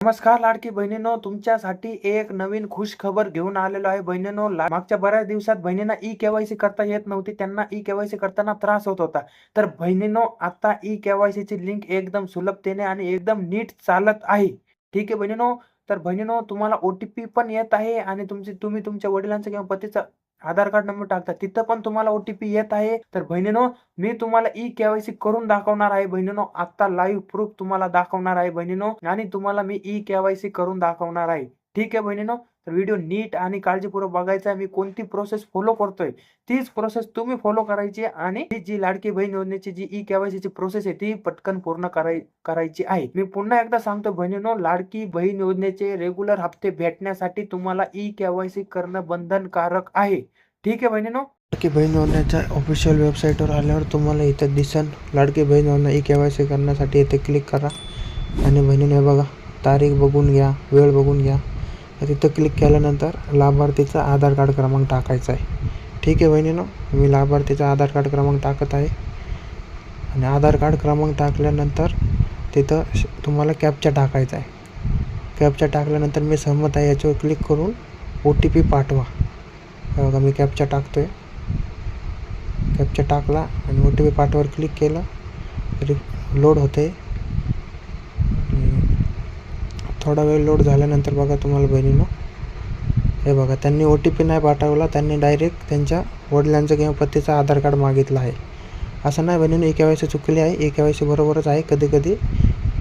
नमस्कार लाडकी बहिणीनो तुमच्यासाठी एक नवीन खुश खबर घेऊन आलेलो आहे. बहिणीनो मागच्या बऱ्याच दिवसात बहिणींना ई केवायसी करता येत नव्हती. त्यांना ई केवायसी करताना त्रास होत होता. तर बहिणीनो आता ई केवायसी ची लिंक एकदम सुलभतेने आणि एकदम नीट चालत आहे. ठीक आहे बहिणीनो? तर बहिणीनो तुम्हाला ओटीपी पण येत आहे आणि तुमची तुम्ही तुमच्या वडिलांचा किंवा पतीचा आधार कार्ड नंबर टाकता. तिथं पण तुम्हाला ओटीपी येत आहे. तर बहिणीनो मी तुम्हाला ई केवायसी करून दाखवणार आहे. बहिणीनो आता लाईव्ह प्रूफ तुम्हाला दाखवणार आहे बहिणीनो. आणि तुम्हाला मी ई केवायसी करून दाखवणार आहे. ठीक आहे बहिणीनो? तर व्हिडिओ नीट आणि काळजीपूर्वक बघायचा आहे. मी कोणती प्रोसेस फॉलो करतोय? तीच प्रोसेस तुम्ही फॉलो करायची आणि जी लाडकी बहीण योजनेची जी ई केवायसीची प्रोसेस आहे ती पटकन पूर्ण कराय करायची आहे. मी पुन्हा एकदा सांगतो बहिणीनो लाडकी बहीण योजनेचे रेग्युलर हप्ते भेटण्यासाठी तुम्हाला ई केवायसी करणं बंधनकारक आहे. ठीक आहे बहिणीनो? लाडकी बहीण योजनेच्या ऑफिशियल वेबसाईटवर आल्यावर तुम्हाला इथं दिसन लाडकी बहीण योजना ई के वाय सी करण्यासाठी इथे क्लिक करा. आणि बहिणीने बघा तारीख बघून घ्या वेळ बघून घ्या. तिथं क्लिक केल्यानंतर लाभार्थीचा आधार कार्ड क्रमांक टाकायचा आहे. ठीक आहे बहिणीनं मी लाभार्थीचा आधार कार्ड क्रमांक टाकत आहे. आणि आधार कार्ड क्रमांक टाकल्यानंतर तिथं श- तुम्हाला कॅपचा टाकायचा आहे. कॅपचा टाकल्यानंतर मी सहमत आहे याच्यावर क्लिक करून ओ टी पी पाठवा. बघा मी कॅपचा टाकतो आहे कॅपचा टाकला आणि ओ टी पी पाठवर क्लिक केलं तरी लोड होते थोडा वेळ लोड झाल्यानंतर बघा तुम्हाला बहिणीनं. हे बघा त्यांनी ओ टी पी नाही पाठवला त्यांनी डायरेक्ट त्यांच्या वडिलांचं किंवा पतीचा आधार कार्ड मागितलं आहे. असं नाही बहिणीनं ए के वाय सी चुकली आहे ए के वाय सी बरोबरच आहे. कधी कधी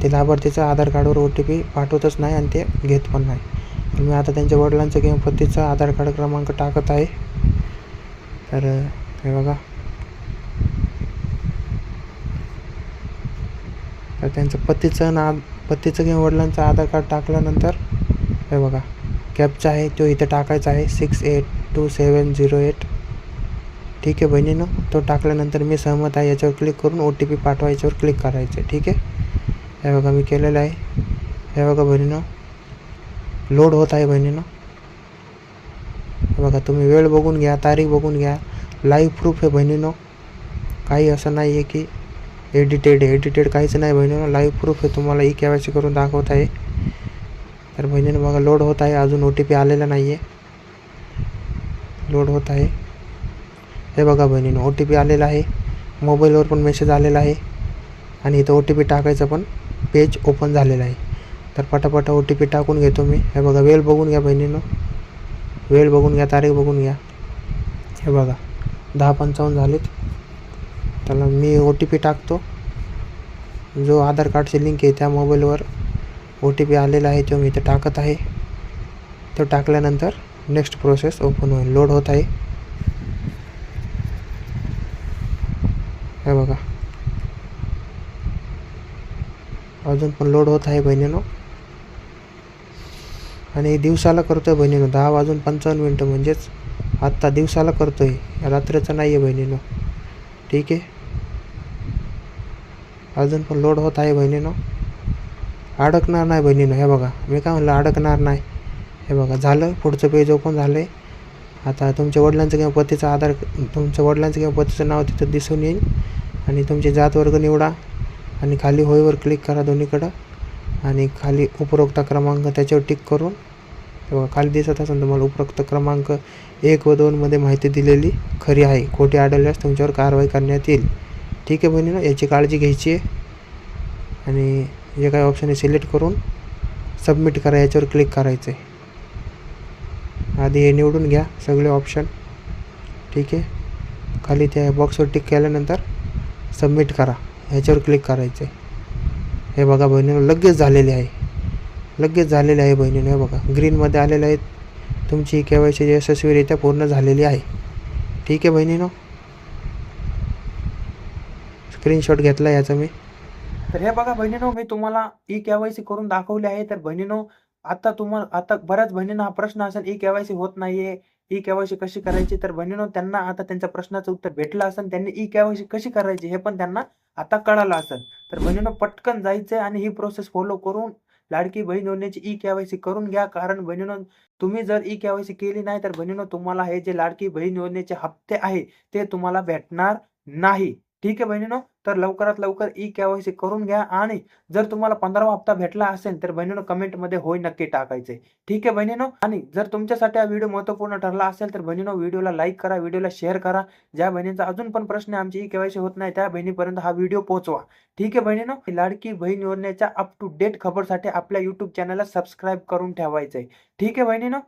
ते लाभार्थीचं आधार कार्डवर ओ टी पी पाठवतच नाही आणि ते घेत पण नाही. तर मी आता त्यांच्या वडिलांचं किंवा पतीचा आधार कार्ड क्रमांक टाकत आहे. तर हे बघा. तर त्यांचं पतीचं ना पत्तीचं किंवा वडिलांचं आधार कार्ड टाकल्यानंतर हे बघा कॅपचा आहे तो इथं टाकायचा आहे six eight two seven zero eight ठीक आहे बहिणीनं तो टाकल्यानंतर मी सहमत आहे याच्यावर क्लिक करून ओ टी पी पाठवा याच्यावर क्लिक करायचं ठीक आहे? हे बघा मी केलेलं आहे. हे बघा बहिणीनं लोड होत आहे बहिणीनं. हे बघा तुम्ही वेळ बघून घ्या तारीख बघून घ्या. लाईव्ह प्रूफ आहे बहिणीनं. काही असं नाही आहे की एडिटेड एडिटेड काहीच नाही. बहिणीनं लाईव्ह प्रूफ आहे. तुम्हाला ई के करून दाखवत आहे. तर बहिणीनं बघा लोड होत आहे. अजून ओ टी पी आलेला नाही आहे लोड होत आहे. हे बघा बहिणीनं ओ टी पी आलेला आहे. मोबाईलवर पण मेसेज आलेला आहे. आणि इथं ओ टी पी टाकायचं पण पेज ओपन झालेलं आहे. तर पटापटा ओ टी पी टाकून घेतो मी. हे बघा वेळ बघून घ्या बहिणीनं. वेळ बघून घ्या तारीख बघून घ्या. हे बघा दहा पंचावन्न झालेत. त्याला मी ओ टी पी टाकतो. जो आधार कार्डची लिंक आहे त्या मोबाईलवर ओ टी पी आलेला आहे तो मी इथं टाकत आहे. तो टाकल्यानंतर नेक्स्ट प्रोसेस ओपन होईल लोड होत आहे. हे बघा. अजून पण लोड होत आहे बहिणीनो. आणि दिवसाला करतो आहे दहा वाजून पंचावन्न मिनटं म्हणजेच आत्ता दिवसाला करतो आहे रात्रीचं नाही आहे बहिणीनो. ठीक आहे? अजून पण लोड होत आहे बहिणीनं. अडकणार नाही बहिणीनं हे बघा. मी काय म्हणलं अडकणार नाही. हे बघा झालं पुढचं पेज ओपन झालं आहे आता तुमच्या वडिलांचं किंवा पतीचं आधार तुमच्या वडिलांचं किंवा पतीचं नाव तिथं दिसून येईल. आणि तुमचे जात वर्ग निवडा. आणि खाली होईवर क्लिक करा दोन्हीकडं. आणि खाली उपरोक्त क्रमांक त्याच्यावर टिक करून. हे बघा खाली दिसत असेल तुम्हाला उपरोक्त क्रमांक एक व दोनमध्ये माहिती दिलेली खरी आहे. खोटी आढळल्यास तुमच्यावर कारवाई करण्यात येईल. ठीक आहे बहिणीनं याची काळजी घ्यायची आहे. आणि जे काही ऑप्शन आहे सिलेक्ट करून सबमिट करा याच्यावर क्लिक करायचं आहे आधी हे निवडून घ्या सगळे ऑप्शन ठीक आहे? खाली त्या बॉक्सवर टिक केल्यानंतर सबमिट करा. ह्याच्यावर क्लिक करायचं आहे हे बघा बहिणीनं लगेच झालेले आहे. लगेच झालेले आहे बहिणीनं हे बघा. ग्रीनमध्ये आलेलं आहे तुमची के वाय सी यशस्वीरित्या पूर्ण झालेली आहे. ठीक आहे बहिणीनं? स्क्रीनशॉट घेतला याचा मी. तर हे बघा बहिणीनो मी तुम्हाला ई केवायसी करून दाखवले आहे. तर बहिणीनो आता तुम्हाला आता बऱ्याच बहिणींना हा प्रश्न असेल ई केवायसी होत नाहीये ई केवायसी कशी करायची? तर बहिणीनो त्यांना आता त्यांच्या प्रश्नाचं उत्तर भेटलं असेल त्यांनी ई केवायसी कशी करायची हे पण त्यांना आता कळालं असेल. तर बहिणीनो पटकन जायचंय आणि ही प्रोसेस फॉलो करून लाडकी बहीण योजनेची ई केवायसी करून घ्या. कारण बहिणीनो तुम्ही जर ई केवायसी केली नाही तर बहिणीनो तुम्हाला हे जे लाडकी बहीण योजनेचे हप्ते आहे ते तुम्हाला भेटणार नाही. ठीक आहे बहिणीनो तर तर लवकरात लवकर ई केवायसी करून घ्या आणि जर तुम्हाला पंधरावा हप्ता भेटला असेल तर बहिणीनो कमेंटमध्ये होय नक्की टाकायचे. ठीक आहे बहिणीनो? आणि जर तुमच्यासाठी हा व्हिडिओ महत्त्वपूर्ण ठरला असेल तर बहिणीनो व्हिडिओला लाईक करा व्हिडिओला शेअर करा. ज्या बहिणींचा अजून पण प्रश्न आहे आमची ई केवायसी होत नाही त्या बहिणीपर्यंत हा व्हिडिओ पोहोचवा. ठीक आहे बहिणीनो? लाडकी बहीण योजनेच्या अप टू डेट खबरसाठी आपल्या युट्यूब चॅनलला सबस्क्राईब करून ठेवायचंय. ठीक आहे बहिणीनो?